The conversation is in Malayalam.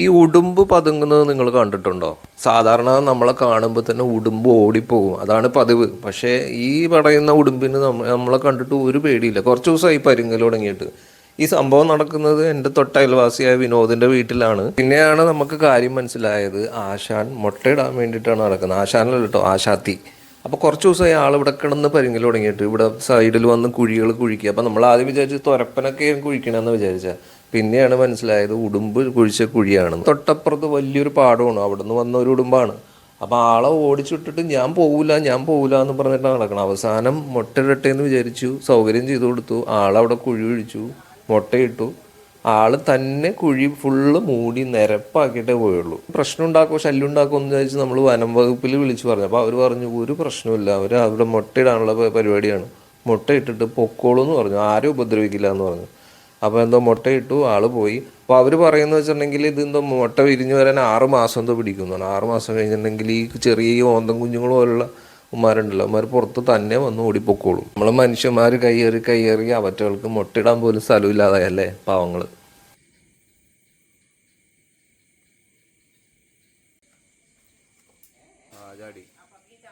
ഈ ഉടുമ്പ് പതുങ്ങുന്നത് നിങ്ങൾ കണ്ടിട്ടുണ്ടോ? സാധാരണ നമ്മളെ കാണുമ്പോൾ തന്നെ ഉടുമ്പ് ഓടിപ്പോകും. അതാണ് പതിവ്. പക്ഷേ ഈ പറയുന്ന ഉടുമ്പിന് നമ്മ- നമ്മളെ കണ്ടിട്ട് ഒരു പേടിയില്ല. കുറച്ച് ദിവസമായി പരുങ്ങൽ തുടങ്ങിയിട്ട്. ഈ സംഭവം നടക്കുന്നത് എന്റെ തൊട്ടയൽവാസിയായ വിനോദിന്റെ വീട്ടിലാണ്. പിന്നെയാണ് നമുക്ക് കാര്യം മനസ്സിലായത് ആശാൻ മുട്ടയിടാൻ വേണ്ടിയിട്ടാണ് നടക്കുന്നത്. ആശാനല്ല കേട്ടോ ആശാത്തി. അപ്പോൾ കുറച്ച് ദിവസമായി ആൾ ഇവിടെ കിടന്ന് പരിങ്ങൽ തുടങ്ങിയിട്ട്. ഇവിടെ സൈഡിൽ വന്ന് കുഴികൾ കുഴിക്കുക. അപ്പോൾ നമ്മൾ ആദ്യം വിചാരിച്ച് തുരപ്പനൊക്കെ കുഴിക്കണമെന്ന് വിചാരിച്ച. പിന്നെയാണ് മനസ്സിലായത് ഉടുമ്പ് കുഴിച്ച കുഴിയാണ്. തൊട്ടപ്പുറത്ത് വലിയൊരു പാടമാണ്. അവിടെ നിന്ന് വന്ന ഒരു ഉടുമ്പാണ്. അപ്പോൾ ആളെ ഓടിച്ചിട്ടിട്ട് ഞാൻ പോകില്ല ഞാൻ പോകില്ല എന്ന് പറഞ്ഞിട്ടാണ് നടക്കണം അവസാനം മുട്ടയിടട്ടെ എന്ന് വിചാരിച്ചു സൗകര്യം ചെയ്തു കൊടുത്തു. ആളവിടെ കുഴി ഒഴിച്ചു മുട്ടയിട്ടു. ആൾ തന്നെ കുഴി ഫുള്ള് മൂടി നിരപ്പാക്കിയിട്ടേ പോയുള്ളൂ. പ്രശ്നം ഉണ്ടാക്കുമോ ശല്യം ഉണ്ടാക്കുമോ എന്ന് വിചാരിച്ച് നമ്മൾ വനം വകുപ്പിൽ വിളിച്ചു പറഞ്ഞു. അപ്പോൾ അവർ പറഞ്ഞു ഒരു പ്രശ്നമില്ല അവർ അവിടെ മുട്ടയിടാനുള്ള പരിപാടിയാണ്. മുട്ടയിട്ടിട്ട് പൊക്കോളൂ എന്ന് പറഞ്ഞു. ആരും ഉപദ്രവിക്കില്ല എന്ന് പറഞ്ഞു. അപ്പോൾ എന്തോ മുട്ടയിട്ടു ആൾ പോയി. അപ്പോൾ അവർ പറയുന്നത് വെച്ചിട്ടുണ്ടെങ്കിൽ ഇത് എന്തോ മുട്ട വിരിഞ്ഞു വരാൻ ആറ് മാസം എന്തോ പിടിക്കുന്നതാണ് ആറ് മാസം കഴിഞ്ഞിട്ടുണ്ടെങ്കിൽ ഈ ചെറിയ ഈ ഓന്തം കുഞ്ഞുങ്ങൾ പോലുള്ള ഉമ്മാരുണ്ടല്ലോ ഉമ്മാർ പുറത്ത് തന്നെ വന്ന് ഓടിപ്പോക്കോളും. നമ്മൾ മനുഷ്യന്മാർ കയ്യേറി കയ്യേറി അവറ്റകൾക്ക് മുട്ടയിടാൻ പോലും സ്ഥലമില്ലാതായല്ലേ പാവങ്ങൾ